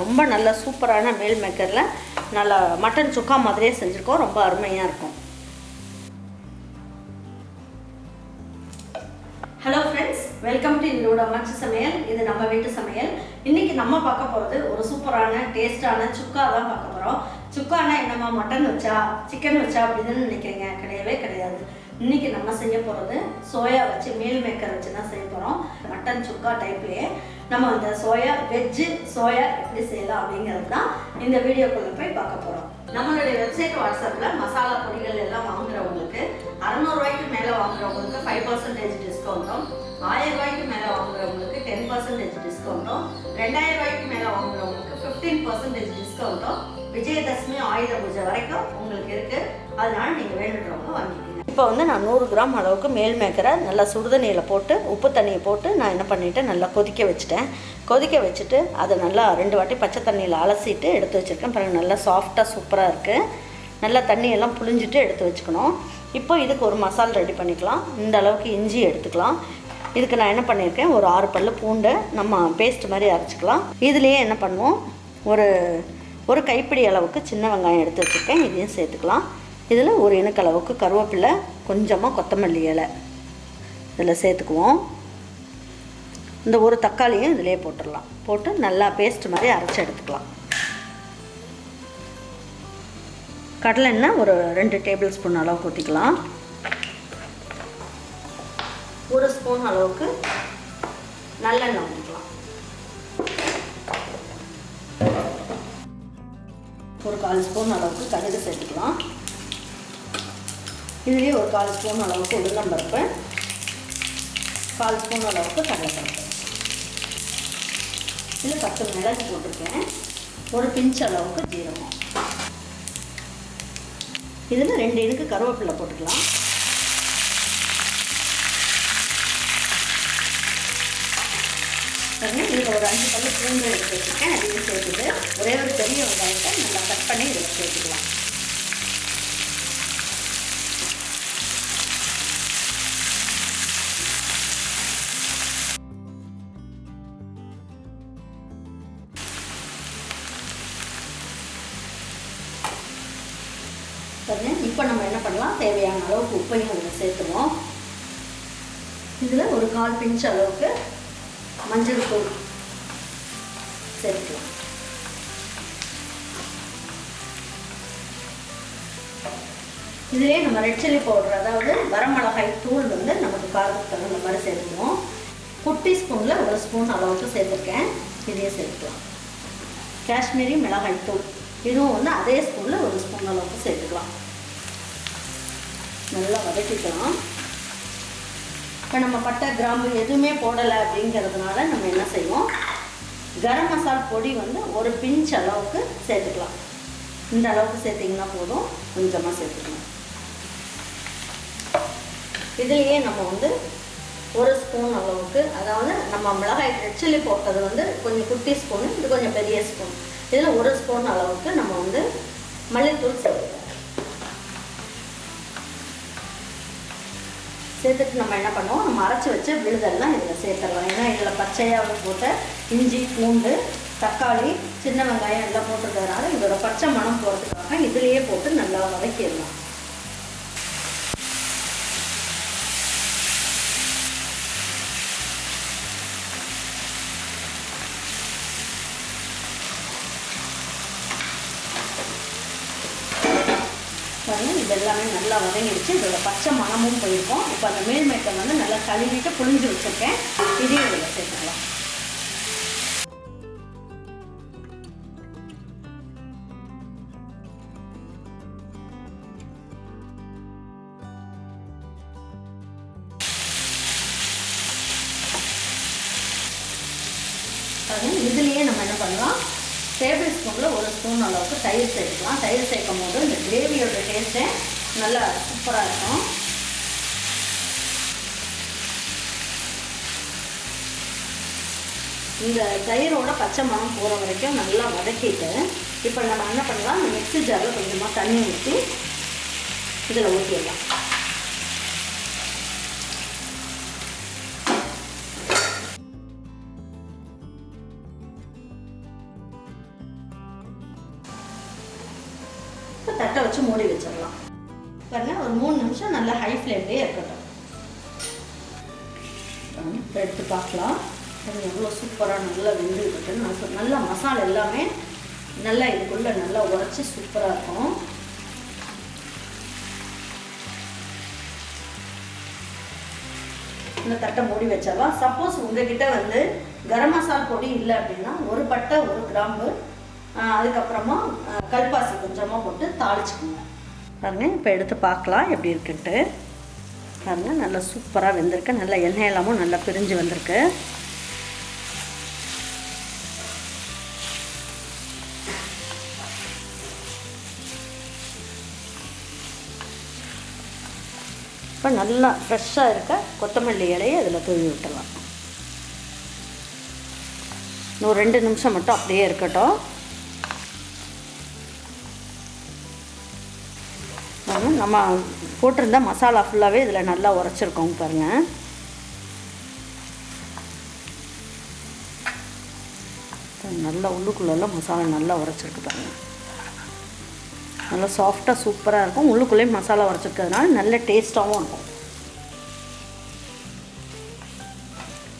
ரொம்ப நல்ல சூப்பரான மீல் மேக்கரில் நல்ல மட்டன் சுக்கா மாதிரியே செஞ்சுருக்கோம். ரொம்ப அருமையாக இருக்கும். ஹலோ ஃப்ரெண்ட்ஸ் வெல்கம் டு என்னோட மச்சு சமையல். இது நம்ம வீட்டு சமையல். இன்னைக்கு நம்ம பார்க்க போகிறது ஒரு சூப்பரான டேஸ்டான சுக்கா தான் பார்க்க போகிறோம் சுக்கானா என்னம்மா மட்டன் வச்சா சிக்கன் வச்சா அப்படின்னு நினைக்கிறீங்க? கிடையவே கிடையாது. இன்னைக்கு நம்ம செய்ய போகிறது சோயா வச்சு மீல் மேக்கர் வச்சு தான் செய்ய போகிறோம் மட்டன் சுக்கா டைப்லேயே நம்ம அந்த சோயா வெஜ்ஜு சோயா எப்படி செய்யலாம் அப்படிங்கிறது தான் இந்த வீடியோக்குள்ளே போய் பார்க்க போகிறோம் நம்மளுடைய வெப்சைட் வாட்ஸ்அப்பில் மசாலா பொடிகள் எல்லாம் வாங்குறவங்களுக்கு அறநூறுவாய்க்கு மேலே வாங்குறவங்களுக்கு ஃபைவ் பர்சன்டேஜ் டிஸ்கவுண்ட்டும் ஆயிரம் ரூபாய்க்கு மேலே வாங்குறவங்களுக்கு டென் பர்சன்டேஜ் டிஸ்கவுண்ட்டும் ரெண்டாயிரம் ரூபாய்க்கு மேலே வாங்குறவங்களுக்கு ஃபிஃப்டீன் பர்சன்டேஜ் டிஸ்கவுண்ட்டும் விஜயதசமி ஆயுத பூஜை வரைக்கும் உங்களுக்கு இருக்குது அதனால நீங்கள் வேணுன்றவங்க வாங்கிக்கோங்க இப்போ வந்து நான் நூறு கிராம் அளவுக்கு மேல் மேக்கரை நல்லா சுடுதண்ணியில் போட்டு உப்பு தண்ணியை போட்டு நான் என்ன பண்ணிவிட்டேன் நல்லா கொதிக்க வச்சுட்டேன். கொதிக்க வச்சுட்டு அதை நல்லா ரெண்டு வாட்டி பச்சை தண்ணியில் அலசிட்டு எடுத்து வச்சுருக்கேன். பாருங்கள் நல்லா சாஃப்டாக சூப்பராக இருக்குது நல்லா தண்ணியெல்லாம் புழிஞ்சிட்டு எடுத்து வச்சுக்கணும். இப்போ இதுக்கு ஒரு மசால் ரெடி பண்ணிக்கலாம். இந்த அளவுக்கு இஞ்சி எடுத்துக்கலாம். இதுக்கு நான் என்ன பண்ணியிருக்கேன் ஒரு ஆறு பல்லு பூண்டை நம்ம பேஸ்ட் மாதிரி அரைச்சிக்கலாம். இதுலேயே என்ன பண்ணுவோம் ஒரு ஒரு கைப்பிடி அளவுக்கு சின்ன வெங்காயம் எடுத்து வச்சுருக்கேன். இதையும் சேர்த்துக்கலாம். இதில் ஒரு இனக்களவுக்கு கருவேப்பிலை கொஞ்சமாக கொத்தமல்லி இலை இதில் சேர்த்துக்குவோம். இந்த ஒரு தக்காளியும் இதிலே போட்டுடலாம். போட்டு நல்லா பேஸ்ட் மாதிரி அரைச்சி எடுத்துக்கலாம். கடலெண்ணெய் ஒரு ரெண்டு டேபிள் ஸ்பூன் அளவுக்கு ஊற்றிக்கலாம் ஒரு ஸ்பூன் அளவுக்கு நல்லெண்ணெய் ஊற்றிக்கலாம் ஒரு கால் ஸ்பூன் அளவுக்கு கடுகு சேர்த்துக்கலாம். இதுலேயே ஒரு கால் ஸ்பூன் அளவுக்கு உளுந்தம்பருப்பு கால் ஸ்பூன் அளவுக்கு கடலைப்பருப்பு இதில் பத்து மிளகு போட்டிருக்கேன் ஒரு பிஞ்ச் அளவுக்கு ஜீரகம் இதில் ரெண்டு இதுக்கு கருவேப்பிலை போட்டுக்கலாம் இதில் ஒரு அஞ்சு பல்லு பூண்டு எடுத்து வச்சுருக்கேன் அதையும் சேர்த்துட்டு ஒரே ஒரு பெரிய வெங்காயத்தை நல்லா கட் பண்ணி இதில் சேர்த்துக்கலாம் இப்போ நம்ம என்ன பண்ணலாம்? தேவையான அளவுக்கு உப்பையும் அதில் சேர்த்துவோம் இதில் ஒரு கால் பிஞ்ச் அளவுக்கு மஞ்சள் தூள் சேர்த்துக்கலாம். இதுலேயே நம்ம ரெட் சில்லி பவுடர் அதாவது வரமிளகாய் தூள் வந்து நமக்கு காரத்துக்கு தகுந்த மாதிரி சேர்த்துவோம் குட்டி ஸ்பூனில் ஒரு ஸ்பூன் அளவுக்கு சேர்த்துருக்கேன். இதையே சேர்த்துக்கலாம். காஷ்மீரி மிளகாய் தூள். இதுவும் வந்து அதே ஸ்பூனில் ஒரு ஸ்பூன் அளவுக்கு சேர்த்துக்கலாம். நல்லா வதக்கிக்கலாம். இப்போ நம்ம பட்டை கிராம்பு எதுவுமே போடலை அப்படிங்கிறதுனால நம்ம என்ன செய்வோம்? கரம் மசால் பொடி வந்து ஒரு பிஞ்ச் அளவுக்கு சேர்த்துக்கலாம். இந்த அளவுக்கு சேர்த்திங்கன்னா போதும். கொஞ்சமாக சேர்த்துக்கலாம். இதுலேயே நம்ம வந்து ஒரு ஸ்பூன் அளவுக்கு அதாவது நம்ம மிளகாய் ரெட் போட்டது வந்து கொஞ்சம் குட்டி ஸ்பூனு இது கொஞ்சம் பெரிய ஸ்பூன். இதில் ஒரு ஸ்பூன் அளவுக்கு நம்ம வந்து மல்லித்தூள் சேர்த்துக்கலாம். சேர்த்துட்டு நம்ம என்ன பண்ணுவோம்? நம்ம அரைச்சி வச்சு விழுதெல்லாம் இதில் சேர்த்துடலாம். ஏன்னா இதில் பச்சையாக போட்ட இஞ்சி பூண்டு தக்காளி சின்ன வெங்காயம் எல்லாம் போட்டுருக்கிறதுனால இதோட பச்சை மணம் போகிறதுக்காக இதுலேயே போட்டு நல்லா வதக்கிடலாம். பாருங்கள் இது எல்லாமே நல்லா வதங்கிடுச்சு. இதோட பச்சை மணமும் போயிருக்கும். இப்போ அந்த மேல் வந்து நல்லா கழுவிட்டு புளிஞ்சு வச்சுருக்கேன். இதையும் இதில் சேர்த்துக்கலாம். பாருங்க இதுலேயே நம்ம என்ன பண்ணலாம்? டேபிள் ஸ்பூனில் ஒரு ஸ்பூன் அளவுக்கு தயிர் சேர்த்துக்கலாம். தயிர் சேர்க்கும் போது இந்த கிரேவியோட டேஸ்ட்டே நல்லா சூப்பராக இருக்கும். இந்த தயிரோட பச்சை மணம் போகிற வரைக்கும் நல்லா வதக்கிட்டு இப்போ நம்ம என்ன பண்ணலாம்? இந்த மிக்ஸி ஜாரில் கொஞ்சமாக தண்ணி ஊற்றி இதில் ஊற்றிடலாம் தட்டை வச்சு மூடி வச்சிடலாம். பாருங்க ஒரு மூணு நிமிஷம் நல்லா ஹை ஃப்ளேம்லேயே இருக்கட்டும். இப்போ எடுத்து பார்க்கலாம். அது எவ்வளோ சூப்பராக நல்லா வெந்து இருக்குன்னு நல்லா மசாலா எல்லாமே நல்லா இதுக்குள்ளே நல்லா உரைச்சி சூப்பராக இருக்கும். இந்த தட்டை மூடி வச்சிடலாம். சப்போஸ் உங்ககிட்ட வந்து கரம் மசால் பொடி இல்லை அப்படின்னா ஒரு பட்டை ஒரு கிராம்பு அதுக்கப்புறமா கல்பாசி கொஞ்சமாக போட்டு தாளிச்சுக்கோங்க. பாருங்க இப்போ எடுத்து பார்க்கலாம் எப்படி இருக்குன்ட்டு. பாருங்க நல்லா சூப்பராக வெந்திருக்கு. நல்லா எண்ணெய் எல்லாமும் நல்லா பிரிஞ்சு வந்திருக்கு. இப்போ நல்லா ஃப்ரெஷ்ஷாக இருக்க கொத்தமல்லி இலையை அதில் தூவி விட்டுலாம் இன்னும் ஒரு ரெண்டு நிமிஷம் மட்டும் அப்படியே இருக்கட்டும். நம்ம போட்டிருந்த மசாலா ஃபுல்லாகவே இதில் நல்லா உரைச்சிருக்கோங்க பாருங்கள் நல்லா உள்ளுக்குள்ளெல்லாம் மசாலா நல்லா உரைச்சிருக்கு பாருங்கள் நல்லா சாஃப்டாக சூப்பராக இருக்கும். உள்ளுக்குள்ளேயும் மசாலா உரைச்சிருக்கிறதுனால நல்ல டேஸ்ட்டாகவும் இருக்கும்.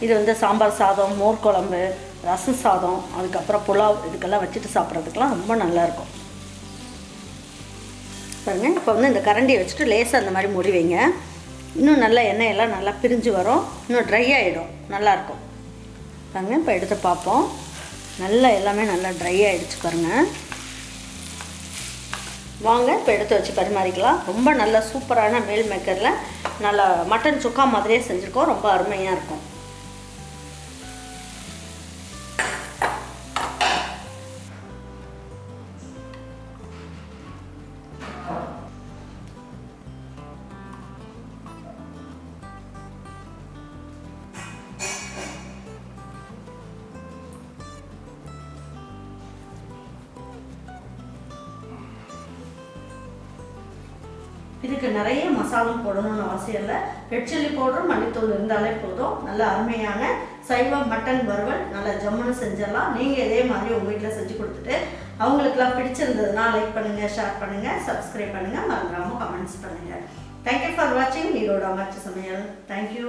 இது வந்து சாம்பார் சாதம் மோர் குழம்பு ரசம் சாதம் அதுக்கப்புறம் புலாவ் இதுக்கெல்லாம் வச்சுட்டு சாப்பிட்றதுக்கெலாம் ரொம்ப நல்லாயிருக்கும் பாருங்கள் இப்போ வந்து இந்த கரண்டியை வச்சுட்டு லேசாக அந்த மாதிரி மூடி வைங்க. இன்னும் நல்லா எண்ணெயெல்லாம் நல்லா பிரிஞ்சு வரும். இன்னும் ட்ரை ஆகிடும் நல்லாயிருக்கும் பாருங்க இப்போ எடுத்து பார்ப்போம். நல்லா எல்லாமே நல்லா ட்ரை ஆகிடுச்சு பாருங்கள் வாங்க இப்போ எடுத்து வச்சு பரிமாறிக்கலாம். ரொம்ப நல்ல சூப்பரான மேல் மேக்கரில் நல்லா மட்டன் சுக்கா மாதிரியே செஞ்சுருக்கோம். ரொம்ப அருமையாக இருக்கும். இதுக்கு நிறைய மசாலும் போடணும்னு அவசியம் இல்லை. ரெட் சில்லி பவுடர் மல்லித்தூள் இருந்தாலே போதும். நல்ல அருமையான சைவ மட்டன் வறுவல். நல்லா ஜம்முன்னு செஞ்சிடலாம். நீங்கள் இதே மாதிரி உங்கள் வீட்டில் செஞ்சு கொடுத்துட்டு அவங்களுக்குலாம் பிடிச்சிருந்ததுன்னா லைக் பண்ணுங்கள் ஷேர் பண்ணுங்கள் சப்ஸ்கிரைப் பண்ணுங்கள் மறந்துடாமல் கமெண்ட்ஸ் பண்ணுங்கள் தேங்க்யூ ஃபார் வாட்சிங் நீரோட அமைச்சு சமையல். தேங்க்யூ